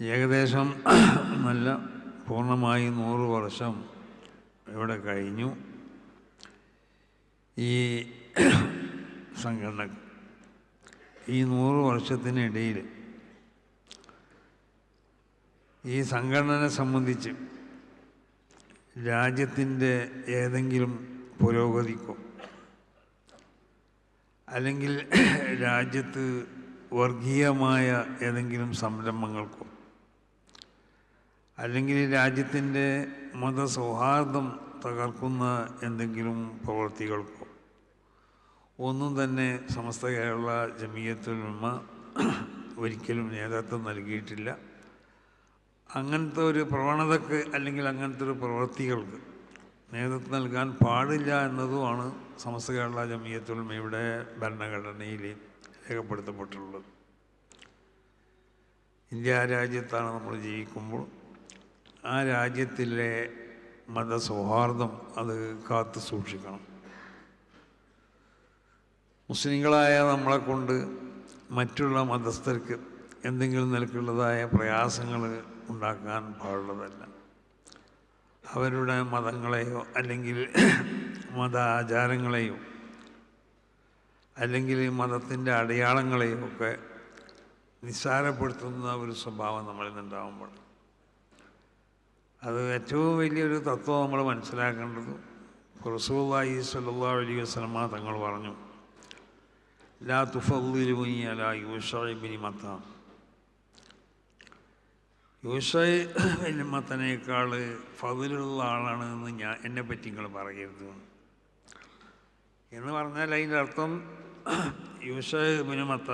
ഏകദേശം നല്ല പൂർണമായി നൂറ് വർഷം ഇവിടെ കഴിഞ്ഞു. ഈ സംഘടന ഈ നൂറ് വർഷത്തിനിടയിൽ ഈ സംഘടനയെ സംബന്ധിച്ച് രാജ്യത്തിന്റെ ഏതെങ്കിലും പുരോഗതിക്കോ അല്ലെങ്കിൽ രാജ്യത്ത് വർഗീയമായ ഏതെങ്കിലും സംരംഭങ്ങൾക്കോ അല്ലെങ്കിൽ രാജ്യത്തിന്റെ മതസൗഹാർദ്ദം തകർക്കുന്ന എന്തെങ്കിലും പ്രവൃത്തികൾക്കോ ഒന്നും തന്നെ സമസ്ത കേരള ജമീയത്തുൽമ ഒരിക്കലും നേതൃത്വം നൽകിയിട്ടില്ല. അങ്ങനത്തെ ഒരു പ്രവണതക്ക് അല്ലെങ്കിൽ അങ്ങനത്തെ ഒരു പ്രവൃത്തികൾക്ക് നേതൃത്വം നൽകാൻ പാടില്ല എന്നതുമാണ് സമസ്ത കേരള ജമീയത്തുൽമയുടെ ഭരണഘടനയിൽ രേഖപ്പെടുത്തപ്പെട്ടിട്ടുള്ളത്. ഇന്ത്യ രാജ്യത്താണ് നമ്മൾ ജീവിക്കുമ്പോൾ ആ രാജ്യത്തിലെ മതസൗഹാർദ്ദം അത് കാത്തു സൂക്ഷിക്കണം. മുസ്ലിങ്ങളായ നമ്മളെ കൊണ്ട് മറ്റുള്ള മതസ്ഥർക്ക് എന്തെങ്കിലും നിലക്കുള്ളതായ പ്രയാസങ്ങൾ ഉണ്ടാക്കാൻ പാടുള്ളതല്ല. അവരുടെ മതങ്ങളെയോ അല്ലെങ്കിൽ മത ആചാരങ്ങളെയോ അല്ലെങ്കിൽ മതത്തിന്റെ അടയാളങ്ങളെയോ ഒക്കെ നിസ്സാരപ്പെടുത്തുന്ന ഒരു സ്വഭാവം നമ്മളിൽ നിന്നുണ്ടാകുമ്പോൾ അത് ഏറ്റവും വലിയൊരു തത്വം നമ്മൾ മനസ്സിലാക്കേണ്ടത് റസൂല്ലായി സല്ലാ അലൈഹി വസ്ലമ തങ്ങൾ പറഞ്ഞു ലാ തുഫല്ലിലുനി അല യൂഷബിനി മത്താം. യൂഷയ് മത്തനേക്കാൾ ഫതിലുള്ള ആളാണ് എന്ന് ഞാൻ എന്നെ പറ്റി നിങ്ങൾ പറയരുത്. എന്ന് പറഞ്ഞാൽ അതിന്റെ അർത്ഥം യൂഷയ് ബിനുമത്ത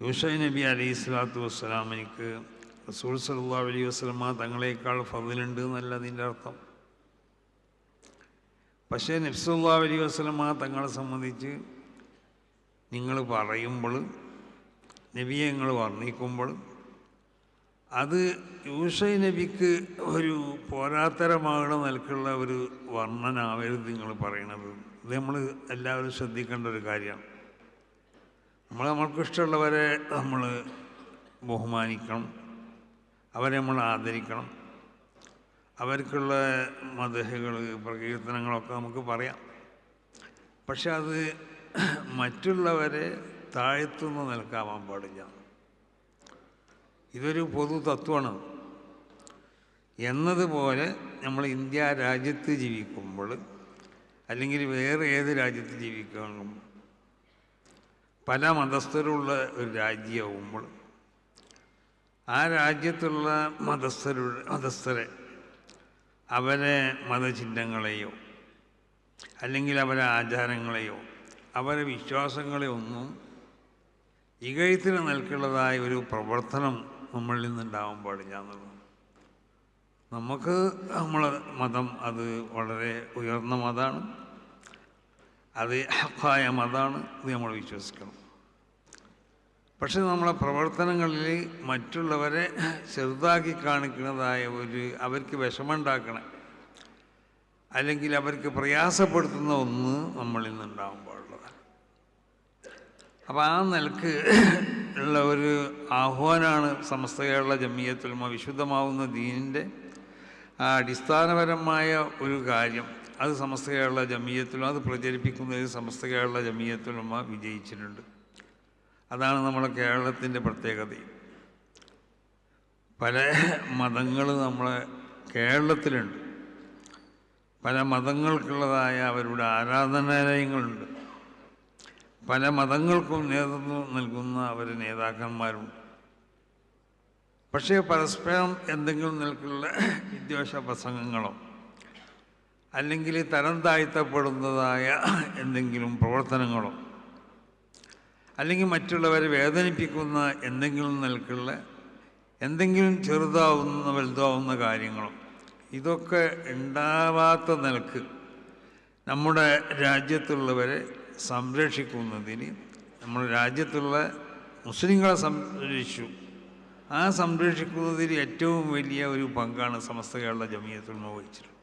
യൂഷയ് നബി അലൈഹി സ്വലാത്തു വസ്സലാം എനിക്ക് റസൂൽ സല്ലാ അലി വസ്ലമ തങ്ങളേക്കാൾ ഫതിലുണ്ട് എന്നല്ല അതിന്റെ അർത്ഥം. പക്ഷേ നബ്സുല്ലാ അലി വസ്ലമ തങ്ങളെ സംബന്ധിച്ച് നിങ്ങൾ പറയുമ്പോൾ നബിയെ നിങ്ങൾ വർണിക്കുമ്പോൾ അത് യൂഷൈ നബിക്ക് ഒരു പോരാത്തരമാകണ നിലക്കുള്ള ഒരു വർണനാവരുത് നിങ്ങൾ പറയണത്. ഇത് നമ്മൾ എല്ലാവരും ശ്രദ്ധിക്കേണ്ട ഒരു കാര്യമാണ് നമ്മൾ നമ്മൾക്കിഷ്ടമുള്ളവരെ നമ്മൾ ബഹുമാനിക്കണം. അവരെ നമ്മൾ ആദരിക്കണം. അവർക്കുള്ള മതഹകൾ പ്രകീർത്തനങ്ങളൊക്കെ നമുക്ക് പറയാം. പക്ഷെ അത് മറ്റുള്ളവരെ താഴ്ത്തുന്ന നിൽക്കാവാൻ പാടില്ല. ഇതൊരു പൊതു തത്വമാണ്. എന്നതുപോലെ നമ്മൾ ഇന്ത്യ രാജ്യത്ത് ജീവിക്കുമ്പോൾ അല്ലെങ്കിൽ വേറെ ഏത് രാജ്യത്ത് ജീവിക്കുമ്പോൾ പല മതസ്ഥരുള്ള ഒരു രാജ്യമാകുമ്പോൾ ആ രാജ്യത്തുള്ള മതസ്ഥരുടെ മതസ്ഥരെ അവരെ മതചിഹ്നങ്ങളെയോ അല്ലെങ്കിൽ അവരെ ആചാരങ്ങളെയോ അവരെ വിശ്വാസങ്ങളെ ഒന്നും ഇകയത്തിന് നിൽക്കുള്ളതായ ഒരു പ്രവർത്തനം നമ്മളിൽ നിന്നുണ്ടാവാൻ പാടില്ല എന്നുള്ളത്. നമുക്ക് നമ്മൾ മതം അത് വളരെ ഉയർന്ന മതമാണ്. അത് ഹക്കായ മതമാണ്. ഇത് നമ്മൾ വിശ്വസിക്കണം. പക്ഷെ നമ്മളെ പ്രവർത്തനങ്ങളിൽ മറ്റുള്ളവരെ ചെറുതാക്കി കാണിക്കുന്നതായ ഒരു അവർക്ക് വിഷമമുണ്ടാക്കണം. അല്ലെങ്കിൽ അവർക്ക് പ്രയാസപ്പെടുത്തുന്ന ഒന്ന് നമ്മളിൽ നിന്നുണ്ടാവാൻ പാടുള്ളതാണ്. അപ്പോൾ ആ നിലയ്ക്ക് ഉള്ള ഒരു ആഹ്വാനമാണ് സമസ്ത കേരള ജമിയത്തുൽമ വിശുദ്ധമാവുന്ന ദീനിന്റെ ആ അടിസ്ഥാനപരമായ ഒരു കാര്യം. അത് സമസ്ത കേരള ജമീയത്തിലും അത് പ്രചരിപ്പിക്കുന്നതിൽ സമസ്ത കേരള ജമിയത്തുൽമ വിജയിച്ചിട്ടുണ്ട്. അതാണ് നമ്മളെ കേരളത്തിന്റെ പ്രത്യേകത. പല മതങ്ങൾ നമ്മളെ കേരളത്തിലുണ്ട്. പല മതങ്ങൾക്കുള്ളതായ അവരുടെ ആരാധനാലയങ്ങളുണ്ട്. പല മതങ്ങൾക്കും നേതൃത്വം നൽകുന്ന അവർ നേതാക്കന്മാരുണ്ട്. പക്ഷേ പരസ്പരം എന്തെങ്കിലും നിൽക്കുള്ള വിദ്വേഷ പ്രസംഗങ്ങളോ അല്ലെങ്കിൽ തരം താഴ്ത്തപ്പെടുന്നതായ എന്തെങ്കിലും പ്രവർത്തനങ്ങളോ അല്ലെങ്കിൽ മറ്റുള്ളവരെ വേദനിപ്പിക്കുന്ന എന്തെങ്കിലും നിലക്കുള്ള എന്തെങ്കിലും ചെറുതാവുന്ന വലുതാവുന്ന കാര്യങ്ങളും ഇതൊക്കെ ഉണ്ടാവാത്ത നിലയ്ക്ക് നമ്മുടെ രാജ്യത്തുള്ളവരെ സംരക്ഷിക്കുന്നതിന് നമ്മുടെ രാജ്യത്തുള്ള മുസ്ലിങ്ങളെ സംരക്ഷിച്ചു. ആ സംരക്ഷിക്കുന്നതിൽ ഏറ്റവും വലിയ ഒരു പങ്കാണ് സമസ്ത കേരള ജമീയത്തുൽ വഹിച്ചിട്ടുള്ളത്.